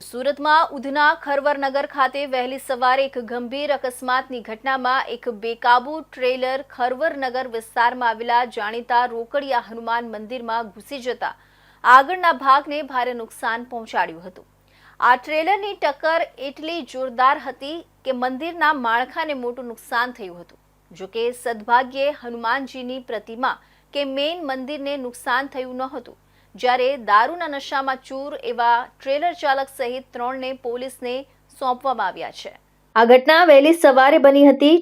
સુરતમાં ઉધના ખરવરનગર ખાતે વહેલી સવારે એક ગંભીર અકસ્માતની ઘટનામાં એક બેકાબુ ટ્રેલર ખરવરનગર વિસ્તારમાં આવેલા જાણીતા રોકડિયા હનુમાન મંદિરમાં ઘૂસી જતા આગળના ભાગને ભારે નુકસાન પહોંચાડ્યું હતું. આ ટ્રેલરની ટક્કર એટલી જોરદાર હતી કે મંદિરના માળખાને મોટું નુકસાન થયું હતું. જોકે સદભાગ્યે હનુમાનજીની પ્રતિમા કે મેઇન મંદિરને નુકસાન થયું ન હતું જ્યારે દારૂના નશામાં ચૂર એવા ટ્રેલર ચાલક સહિત ત્રણને પોલીસને સોંપવામાં આવ્યા છે. આ ઘટના વહેલી સવારે બની હતી.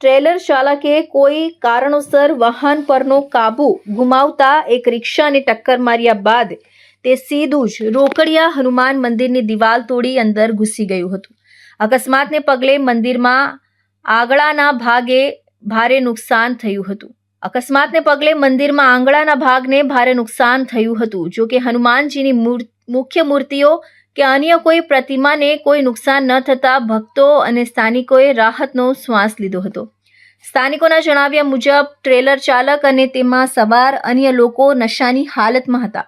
ટ્રેલર ચાલકે કોઈ કારણોસર વાહન પરનો કાબુ ગુમાવતા એક રિક્ષાને ટક્કર માર્યા બાદ તે સીધું જ રોકડિયા હનુમાન મંદિરની દિવાલ તોડી અંદર ઘૂસી ગયું હતું. અકસ્માતને પગલે મંદિરમાં આગળાના ભાગે ભારે નુકસાન થયું હતું. અકસ્માતને પગલે મંદિરમાં આંગળાના ભાગને ભારે નુકસાન થયું હતું. જો કે હનુમાનજીની મુખ્ય મૂર્તિઓ કે અન્ય કોઈ પ્રતિમાને કોઈ નુકસાન ન થતાં ભક્તો અને સ્થાનિકોએ રાહતનો શ્વાસ લીધો હતો. સ્થાનિકોના જણાવ્યા મુજબ, ટ્રેલર ચાલક અને તેમાં સવાર અન્ય લોકો નશાની હાલતમાં હતા.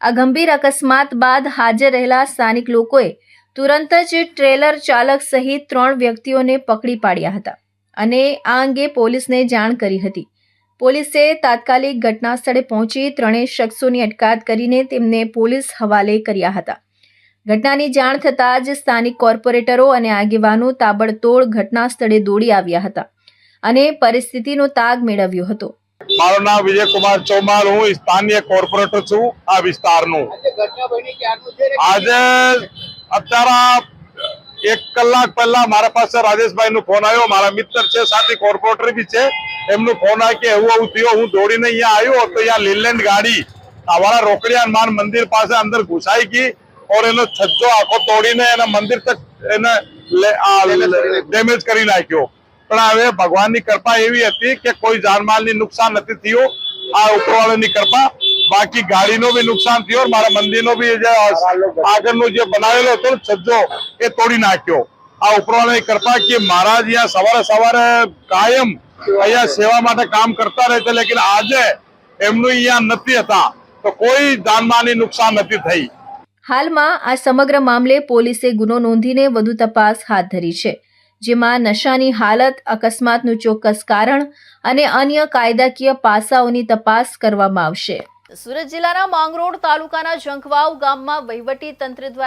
આ ગંભીર અકસ્માત બાદ હાજર રહેલા સ્થાનિક લોકોએ તુરંત જ ટ્રેલર ચાલક સહિત ત્રણ વ્યક્તિઓને પકડી પાડ્યા હતા અને આ અંગે પોલીસને જાણ કરી હતી. પોલીસે તાત્કાલિક ઘટના સ્થળે પહોંચી ત્રણેય શખ્સોની અટકાયત કરીને તેમને પોલીસ હવાલે કર્યા હતા. ઘટનાની જાણ થતાં જ સ્થાનિક કોર્પોરેટરો અને આગેવાનો તાબડતોડ ઘટના સ્થળે દોડી આવ્યા હતા અને પરિસ્થિતિનો તાગ મેળવ્યો હતો. મારું નામ વિજયકુમાર ચૌમાલ હું સ્થાનીય કોર્પોરેટર છું આ વિસ્તારનું. આજે ઘટના બની ક્યારનું છે ને આજે અત્યારે એક કલાક પહેલા મારા પાસે રાજેશભાઈ નો ફોન આવ્યો. મારા મિત્ર છે સાથે કોર્પોરેટર બી છે. એમનો ફોન આવ્યો કે એવું એવું થયું હું દોડીને અહીંયા આવ્યો તો અહીંયા લીલેન્ડ ગાડી અમારા રોકડિયા માન મંદિર પાસે અંદર ઘુસાઈ ગઈ ઓર એનો છજ્જો આખો તોડીને એના મંદિર તક એને ડેમેજ કરી નાખ્યો. પણ હવે ભગવાનની કૃપા એવી હતી કે કોઈ જાનમાલની નુકસાન નથી થયું. આ ઉપરવાળાની કૃપા બાકી ગાડીનો બી નુકસાન થયો મારા મંદિરનો બી જે આગળનો જે બનાવેલો હતો ને છજ્જો, એ તોડી નાખ્યો. આ ઉપરવાળાની કૃપા કે મહારાજ અહીંયા સવારે સવારે કાયમ અહીંયા સેવા માટે કામ કરતા રહે છે, લેકિન આજે એમનું અહીંયા નથી હતા. તો કોઈ જાનમાની નુકસાન નથી થઈ. હાલમાં આ સમગ્ર મામલે પોલીસે ગુનો નોંધીને વધુ તપાસ હાથ ધરી છે, જેમાં નશાની હાલત, અકસ્માતનું ચોક્કસ કારણ અને અન્ય કાયદાકીય પાસાઓની તપાસ કરવામાં આવશે. સુરત જિલ્લાના માંગરોળ તાલુકાના ઝંખવાવ ગામમાં વહીવટી તંત્ર દ્વારા